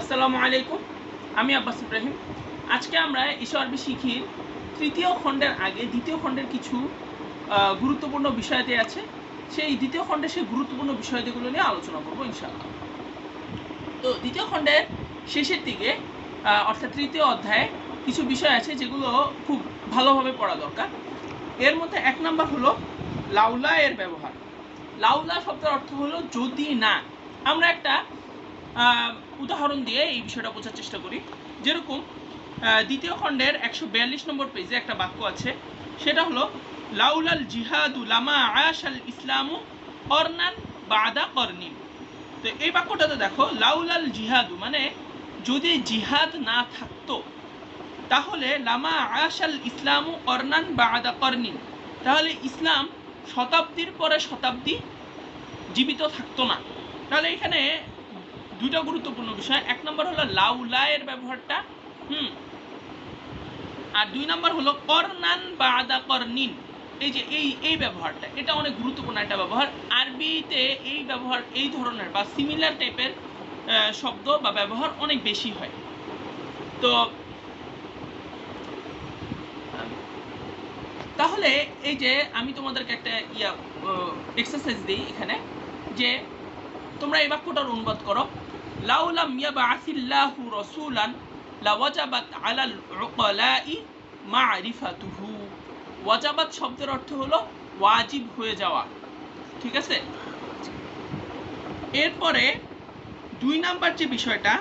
আসসালামু আলাইকুম, আমি আব্বাস ইব্রাহিম। আজকে আমরা ঈশ্বর আরবি শিখির তৃতীয় খণ্ডের আগে দ্বিতীয় খণ্ডের কিছু গুরুত্বপূর্ণ বিষয়াদি আছে। সেই দ্বিতীয় খণ্ডের সেই গুরুত্বপূর্ণ বিষয়াদিগুলো নিয়ে আলোচনা করব ইনশাআল্লাহ। তো দ্বিতীয় খণ্ডের শেষের দিকে অর্থাৎ তৃতীয় অধ্যায়ে কিছু বিষয় আছে যেগুলো খুব ভালোভাবে পড়া দরকার। এর মধ্যে এক নাম্বার হলো লাউলা এর ব্যবহার। লাউলা শব্দের অর্থ হলো যদি না। আমরা একটা উদাহরণ দিয়ে এই বিষয়টা বোঝার চেষ্টা করি। যেরকম দ্বিতীয় খণ্ডের একশো বিয়াল্লিশ নম্বর পেজে একটা বাক্য আছে। সেটা হলো, লাউলাল জিহাদু লামা আয়াশাল ইসলামু অর্নান বাদা কর্নিন তো এই বাক্যটাতে দেখো, লাউলাল জিহাদু মানে যদি জিহাদ না থাকতো, তাহলে লামা আয়াশাল ইসলামু অর্নান বাদা কর্নিন তাহলে ইসলাম শতাব্দীর পরে শতাব্দী জীবিত থাকতো না। তাহলে এখানে দুইটা গুরুত্বপূর্ণ বিষয়। এক নম্বর হলো লাউলা এর ব্যবহারটা, হুম। আর দুই নম্বর হলো করনান বা আদা করনিন। এই যে এই এই ব্যবহারটা, এটা অনেক গুরুত্বপূর্ণ একটা ব্যবহার। আরবিতে এই ব্যবহার, এই ধরনের বা সিমিলার টাইপের শব্দ বা ব্যবহার অনেক বেশি হয়। তো তাহলে এই যে আমি তোমাদেরকে একটা ইয়া এক্সারসাইজ দিই এখানে, যে তোমরা এই বাক্যটার অনুবাদ করো। লাউলাম ইয়াবাসিল্লাহু রাসূলান লাওয়াজাবাত আলাল উকালাই মারিফাতুহু। ওয়াজাবাত শব্দের অর্থ হলো ওয়াজিব হয়ে যাওয়া। ঠিক আছে? এরপরে দুই নাম্বার যে বিষয়টা,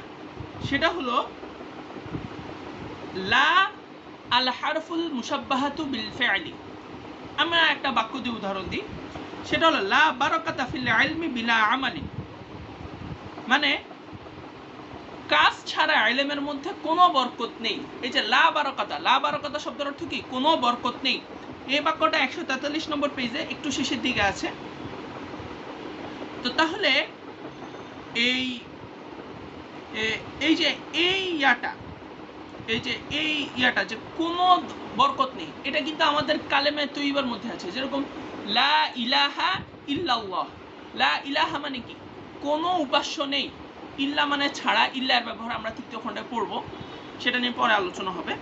সেটা হলো লা আল হারফুল মুসাব্বাহাতু বিল ফি'লি। আমরা একটা বাক্য দিয়ে উদাহরণ দিই। সেটা হলো লা বারাকাতা ফিল ইলমি বিলা আমালি মানে কাজ ছাড়া আইলেমের মধ্যে কোনো বরকত নেই। এই যে লা বারাকাতা লা বারাকাতা শব্দের অর্থ কি? কোনো বরকত নেই। এই বাক্যটা একশো তেতাল্লিশ নম্বর পেজে একটু শেষের দিকে আছে। তো তাহলে এই এই যে এই ইয়াটা, এই যে এই ইয়াটা যে কোনো বরকত নেই, এটা কিন্তু আমাদের কালেমে তৈবার মধ্যে আছে। যেরকম লা ইলাহা ইল্লাল্লাহ। লা ইলাহা মানে কি? কোনো উপাস্য নেই। ইল্লা মানে ছাড়া ইল্লার ব্যবহার আমরা তৃতীয় খণ্ডে পড়ব, সেটা নিয়ে পরে আলোচনা হবে।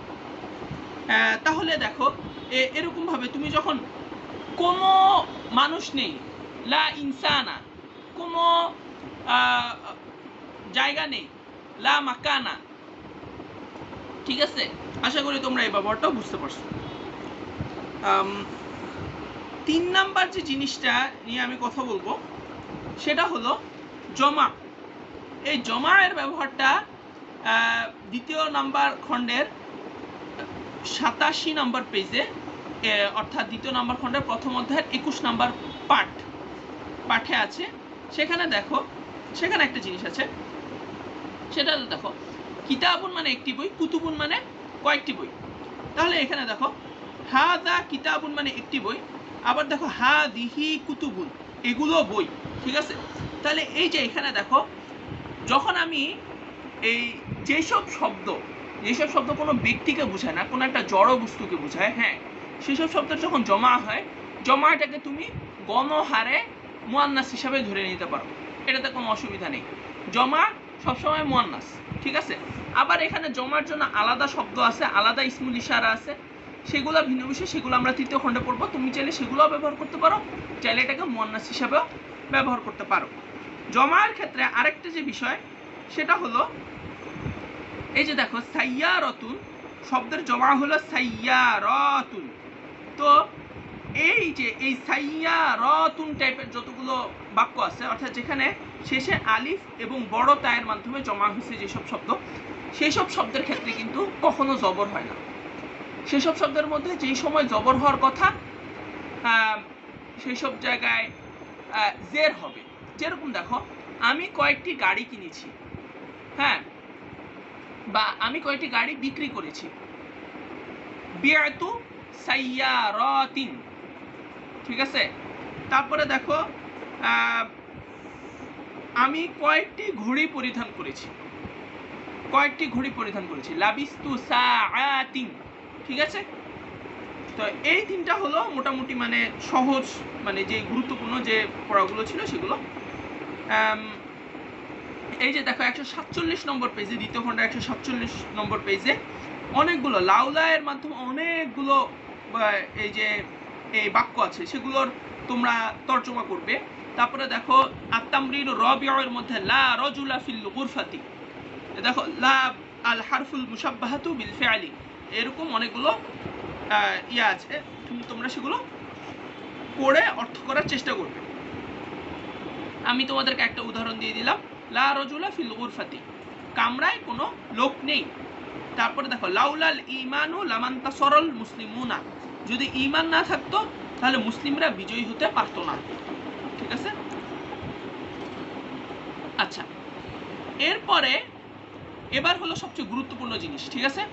তাহলে দেখো, এ- এরকম ভাবে তুমি যখন কোনো মানুষ নেই, লা ইনসানা, কোনো জায়গা নেই, লা মাকানা, ঠিক আছে? আশা করি তোমরা এই ব্যবহারটাও বুঝতে পারছ। তিন নাম্বার যে জিনিসটা নিয়ে আমি কথা বলব, সেটা হলো জমা। এই জমা এর ব্যবহারটা দ্বিতীয় নাম্বার খণ্ডের সাতাশি নাম্বার পেজে অর্থাৎ দ্বিতীয় নাম্বার খণ্ডের প্রথম অধ্যায়ের একুশ নাম্বার পাঠ, পাঠে আছে। সেখানে দেখো, সেখানে একটা জিনিস আছে। সেটা দেখো, কিতাবুন মানে একটি বই, কুতুবুন মানে কয়েকটি বই। তাহলে এখানে দেখো হা দা কিতাবুন মানে একটি বই, আবার দেখো হা দিহি কুতুবুন, এগুলো বই, ঠিক আছে? তাহলে এই যে এখানে দেখো যখন আমি এই যেসব শব্দ যেসব শব্দ কোনো ব্যক্তিকে বোঝায় না, কোনো একটা জড় বস্তুকে বোঝায় হ্যাঁ সেসব শব্দের যখন জমা হয়, জমাটাকে তুমি গণহারে মুয়ান্নাস হিসাবে ধরে নিতে পারো। এটাতে কোনো অসুবিধা নেই। জমা সবসময় মুয়ান্নাস, ঠিক আছে? আবার এখানে জমার জন্য আলাদা শব্দ আছে, আলাদা ইসমুল ইশারা আছে। সেগুলো ভিন্ন বিষয়, সেগুলো আমরা তৃতীয় খণ্ডে পড়ব। তুমি চাইলে সেগুলোও ব্যবহার করতে পারো, চাইলে এটাকে মুয়ান্নাস হিসাবেও ব্যবহার করতে পারো। জমার ক্ষেত্রে আরেকটা যে বিষয়, সেটা হলো, এই যে দেখো, সাইয়ারতুন, শব্দের জমা হলো সাইয়ারতুন। তো এই যে, এই সাইয়ারতুন টাইপের যতগুলো বাক্য আছে, অর্থাৎ যেখানে শেষে আলিফ এবং বড় তায়ের মাধ্যমে জমা হয়েছে যেসব শব্দ সেই সব শব্দের ক্ষেত্রে কিন্তু কখনো জবর হয় না। সেসব শব্দের মধ্যে যেই সময় জবর হওয়ার কথা সেই সব জায়গায় জের হবে। যেরকম দেখো, আমি কয়েকটি গাড়ি কিনেছি হ্যাঁ বা আমি কয়েকটি গাড়ি বিক্রি করেছি। বিয়াতু সাইয়ারাতিন, ঠিক আছে? তারপরে দেখো আমি কয়েকটি ঘড়ি পরিধান করেছি, কয়েকটি ঘড়ি পরিধান করেছি। লাবিস্তু সাআতিন, ঠিক আছে? তো এই তিনটা হলো মোটামুটি মানে সহজ মানে যে গুরুত্বপূর্ণ যে পড়াগুলো ছিল সেগুলো। এই যে দেখো, একশো সাতচল্লিশ নম্বর পেজে দ্বিতীয় খণ্ড একশো সাতচল্লিশ নম্বর পেজে অনেকগুলো লাউলায়ের মাধ্যমে অনেকগুলো এই যে, এই বাক্য আছে, সেগুলোর তোমরা তর্জমা করবে। তারপরে দেখো, আত্তামরিন রবিয়ের মধ্যে, লা রজুলা ফিল গুরফাতি। দেখো, লা আল হারফুল মুসাব্বাহাতু বিল ফিআলি। এরকম অনেকগুলো ইয়ে আছে। তুমি তোমরা সেগুলো পড়ে অর্থ করার চেষ্টা করবে। আমি তোমাদেরকে একটা উদাহরণ দিয়ে দিলাম। লা রজুলা ফিল গুরফাতি। কামরায় কোনো লোক নেই। তারপরে দেখো, লাউলাল ইমানু লামান্তা সরল মুসলিমুনা। যদি ইমান না থাকতো, তাহলে মুসলিমরা বিজয়ী হতে পারতো না। ঠিক আছে? আচ্ছা। এরপরে, এবার হলো সবচেয়ে গুরুত্বপূর্ণ জিনিস, ঠিক আছে?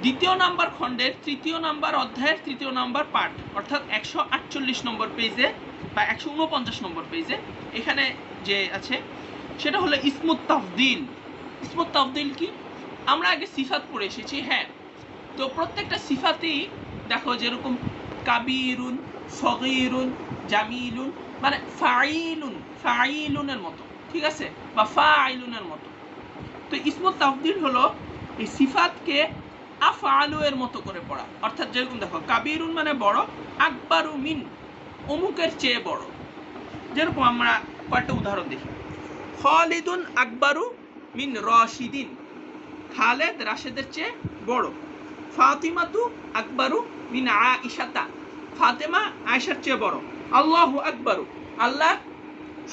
দ্বিতীয় নাম্বার খণ্ডের তৃতীয় নাম্বার অধ্যায়ের তৃতীয় নাম্বার পাঠ, অর্থাৎ একশো আটচল্লিশ নম্বর পেজে বা একশো উনপঞ্চাশ নম্বর পেজে এখানে যে আছে, সেটা হলো ইসমুত তাফদিল। ইসমুত তাফদিল কি? আমরা আগে সিফাত পড়ে এসেছি হ্যাঁ। তো প্রত্যেকটা সিফাতেই দেখো যেরকম কাবিরুন, সগিরুন, জামিলুন মানে ফাইলুন ফাইলুনের মতো, ঠিক আছে? বা ফাইলুনের মতো। তো ইসমুত তাফদিল হলো এই সিফাতকে আফআলু এর মতো করে পড়া। অর্থাৎ যেরকম দেখো, কাবিরুন মানে বড়, আকবারু মিন অমুকের চেয়ে বড়। যেরকম আমরা কয়েকটা উদাহরণ দেখি। খালিদুন আকবারু মিন রশিদিন। খালেদ রাশেদের চেয়ে বড়। ফাতিমাতু আকবারু মিন আইশাতা ফাতেমা আয়েশার চেয়ে বড়। আল্লাহু আকবারু আল্লাহ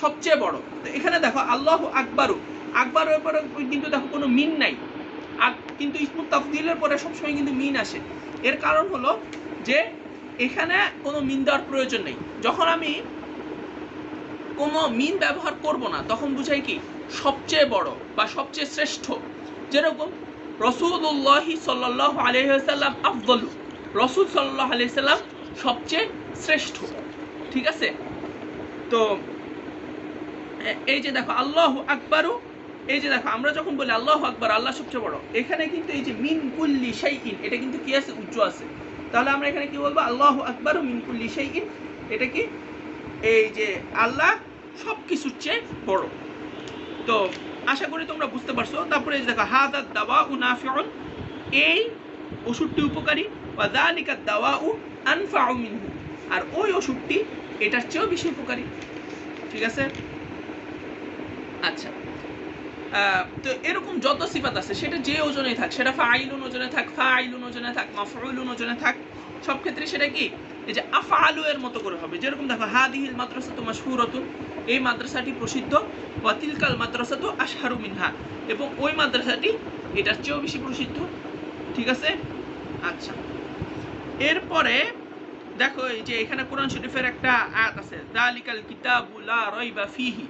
সবচেয়ে বড়। তো এখানে দেখো, আল্লাহু আকবারু। আকবারের পরে কিন্তু দেখো কোনো মিন নাই। কিন্তু ইসমুত তাফদিলের পরে সবসময় কিন্তু মিন আসে। এর কারণ হলো যে এখানে কোনো মিন দেওয়ার প্রয়োজন নেই। যখন আমি কোনো মিন ব্যবহার করব না, তখন বুঝাই কি? সবচেয়ে বড় বা সবচেয়ে শ্রেষ্ঠ। যেরকম রসুল্লাহি সাল্লাহ আলহিহাল্লাম আফদলু। রসুল সাল্লাহ আলহিহাল্লাম সবচেয়ে শ্রেষ্ঠ। ঠিক আছে? তো এই যে দেখো, আল্লাহ আকবারু, এই যে দেখো, আমরা যখন বলি আল্লাহ আকবার, আল্লাহ সবচেয়ে বড়। এখানে কিন্তু এই যে মিন কুল্লি শাইইন, এটা কিন্তু কি আছে উচ্চ আছে। তাহলে আমরা এখানে কি বলব? আল্লাহ আকবারু মিন কুল্লি শাইইন। এটা কি? এই যে আল্লাহ সব কিছুর চেয়ে বড়। তো আশা করি তোমরা বুঝতে পারছ। তারপরে দেখো হাদাত দাওয়া উ নাফিউন। এই ওষুধটি উপকারী। ওয়া যালিকা দাওয়া উ আনফাউ মিনহু। আর ওই ওষুধটি এটার চেয়েও বেশি উপকারী। ঠিক আছে? আচ্ছা। তো এরকম যত সিফাত আছে, সেটা যে ওজনে থাক, সেটা ফাইলুন ওজনে থাক, ফাইলুন ওজনে থাক, মাফউলুন ওজনে থাক, সব ক্ষেত্রে সেটা কি? এই যে আফআলু এর মতো করে হবে। যেরকম দেখো, হাদিহিল মাদ্রাসাতু মাশহুরাতুন, এই মাদ্রাসাটি প্রসিদ্ধ, ওয়া তিলকাল মাদ্রাসাতু আশহারু মিনহা। এবং ওই মাদ্রাসাটি এটার চেয়েও বেশি প্রসিদ্ধ। ঠিক আছে? আচ্ছা। এরপরে দেখো, এই যে এখানে কোরআন শরীফের একটা আয়াত আছে, দালিকাল কিতাবু লা রাইবা ফিহি।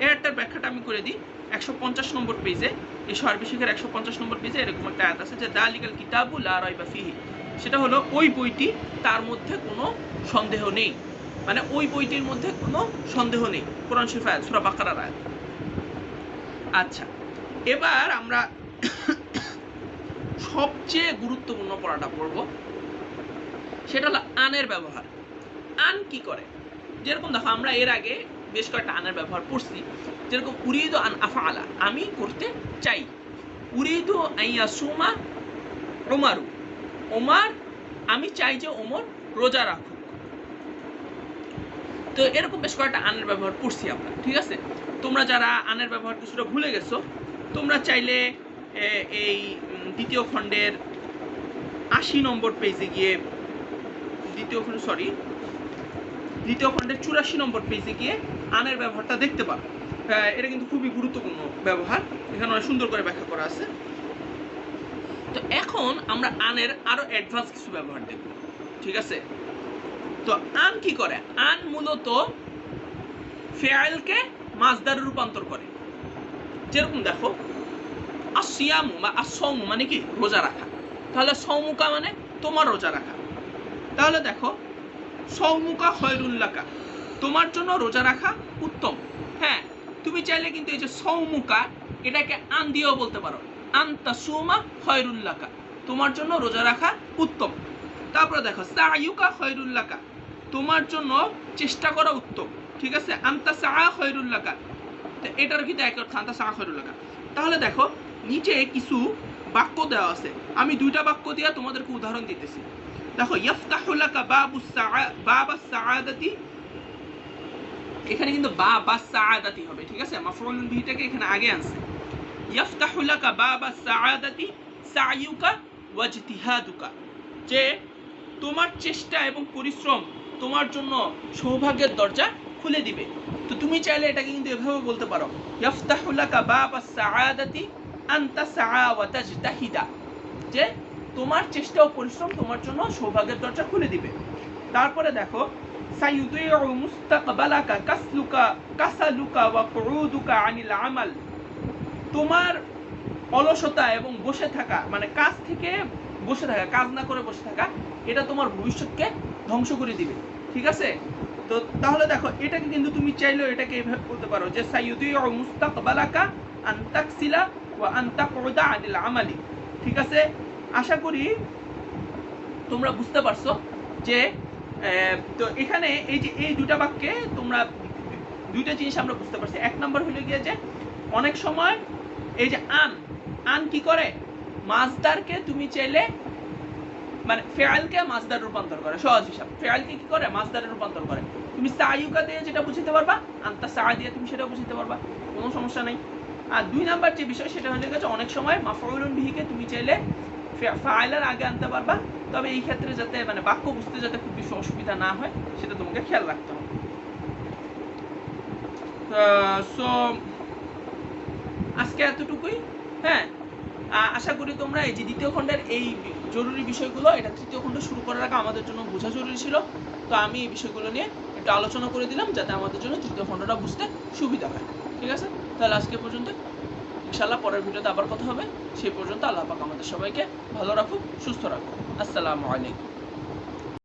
একটা ব্যাখ্যাটা আমি করে দিই। একশো পঞ্চাশ নম্বর পেজে এই সর্বশেখের একশো পঞ্চাশ নম্বর পেজে এরকম একটা আয়াত আছে যে, দালিকাল কিতাবু লা রাইবা ফিহি। সেটা হলো ওই বইটি তার মধ্যে কোনো সন্দেহ নেই। মানে ওই বইটির মধ্যে কোনো সন্দেহ নেই। কোরআন শরীফ আয়াত, সূরা বাকারার আয়াত। আচ্ছা এবার আমরা সবচেয়ে গুরুত্বপূর্ণ পড়াটা পড়ব। সেটা হলো আনের ব্যবহার। আন কি করে? যেরকম দেখো, আমরা এর আগে বেশ কয়েকটা আনের ব্যবহার পড়ছি যেরকম, উরিদু আন আফআলা, আমি করতে চাই। উরিদু আইয়া সুমা ওমারু ওমার আমি চাই যে ওমর রোজা রাখুক। তো এরকম বেশ কয়েকটা আনের ব্যবহার পড়ছি আমরা, ঠিক আছে? তোমরা যারা আনের ব্যবহার কিছুটা ভুলে গেছো, তোমরা চাইলে এই দ্বিতীয় খণ্ডের আশি নম্বর পেজে গিয়ে, দ্বিতীয় খণ্ড সরি দ্বিতীয় খণ্ডের চুরাশি নম্বর পেজে গিয়ে আনের ব্যবহারটা দেখতে আহ, এটা কিন্তু খুবই গুরুত্বপূর্ণ ব্যবহার। এখানে অনেক সুন্দর করে ব্যাখ্যা করা আছে। তো এখন আমরা আনের আরও অ্যাডভান্স কিছু ব্যবহার দেখব। ঠিক আছে? তো আন কি করে? আন মূলত ফেয়ালকে মাজদারে রূপান্তর করে। যেরকম দেখো আসিয়ামু বা আসৌমু মানে কি? রোজা রাখা। তাহলে সৌমুকা মানে তোমার রোজা রাখা। তাহলে দেখো সৌমুকা খয়রুল্লাকা তোমার জন্য রোজা রাখা উত্তম। হ্যাঁ তুমি চাইলে কিন্তু এই যে সৌমুকা, এটাকে আন দিয়েও বলতে পারো। আন্তা সুমা খয়রুল্লাকা তোমার জন্য রোজা রাখা উত্তম। তারপরে দেখো, সায়ুকা খয়রুল্লাকা তোমার জন্য চেষ্টা করা উত্তম। ঠিক আছে? আন্তা সা খয়রুল্লাকা এটার কিন্তু এক অর্থ আন্তা সাখরুল লাগা তাহলে দেখো, নিচে কিছু বাক্য দেওয়া আছে। আমি দুইটা বাক্য দিয়া তোমাদেরকে উদাহরণ দিতেছি। দেখো, ইয়াফতাহু লাকা বাবু বাবা সাআদাতি এখানে কিন্তু বা বা সাআদাতি হবে, ঠিক আছে? মাফউলুন বিহিটাকে এখানে আগে আনছে। ইয়াফতাহু লাকা বাবা সাআদাতি সাইয়ুকা ওয়াজতিহাদুকা যে তোমার চেষ্টা এবং পরিশ্রম তোমার জন্য সৌভাগ্যের দরজা খুলে দিবে। তো তুমি চাইলে এটাকে কিন্তু এভাবে বলতে পারো। ইয়াফতাহু লাকা বাবা সাআদাতি আনতা সাআ ওয়া তাজতাহিদা। যে তোমার চেষ্টা ও পরিশ্রম তোমার জন্য সৌভাগ্যের দরজা খুলে দিবে। তারপরে দেখো সাইয়ুদিউ মুস্তাকবালাকা কাসলুকা কাসালুকা ওয়া কুউদুকা আনিল আমাল তোমার অলসতা এবং বসে থাকা মানে কাজ থেকে বসে থাকা, কাজ না করে বসে থাকা, এটা তোমার ভবিষ্যৎকে ধ্বংস করে দিবে। ঠিক আছে? তো তাহলে দেখো, এটাকে কিন্তু তুমি চাইলেও এটাকে এভাবে বলতে পারো যে মুস্তাকবালাকা আন তাকসিলা ওয়া আনিল আমালি। ঠিক আছে? আশা করি তোমরা বুঝতে পারছ যে তো এখানে এই যে, এই দুটা বাক্যে তোমরা দুইটা জিনিস আমরা বুঝতে পারছি। এক নম্বর হলো গিয়ে যে, অনেক সময় এই যে আন আন কি করে? মাছদারকে তুমি চাইলে মানে ফেয়ালকে মাছদার রূপান্তর করে, সহজ হিসাব। ফেয়ালকে কি করে? মাছদারে রূপান্তর করে। তুমি সাইয়ুকা দিয়ে যেটা বুঝতে পারবা, আন্তা সা দিয়ে তুমি সেটা বুঝতে পারবা, কোনো সমস্যা নাই। আর দুই নাম্বার যে বিষয়, সেটা হলে গেছে অনেক সময় মাফউলুন বিহিকে তুমি চাইলে ফাইলের আগে আনতে পারবা। তবে এই ক্ষেত্রে যাতে মানে বাক্য বুঝতে যাতে খুব বেশি অসুবিধা না হয়, সেটা তোমাকে খেয়াল রাখতে হবে। সো আজকে এতটুকুই। হ্যাঁ আশা করি তোমরা এই যে দ্বিতীয় খণ্ডের এই জরুরি বিষয়গুলো, এটা তৃতীয় খণ্ড শুরু করার আগে আমাদের জন্য বোঝা জরুরি ছিল। তো আমি এই বিষয়গুলো নিয়ে একটু আলোচনা করে দিলাম, যাতে আমাদের জন্য তৃতীয় খণ্ডটা বুঝতে সুবিধা হয়। ঠিক আছে? তাহলে আজকে পর্যন্ত ইনশাল্লাহ পরের ভিডিওতে আবার কথা হবে। সেই পর্যন্ত আল্লাহ পাক আমাদের সবাইকে ভালো রাখুক, সুস্থ রাখুক। আসসালামু আলাইকুম।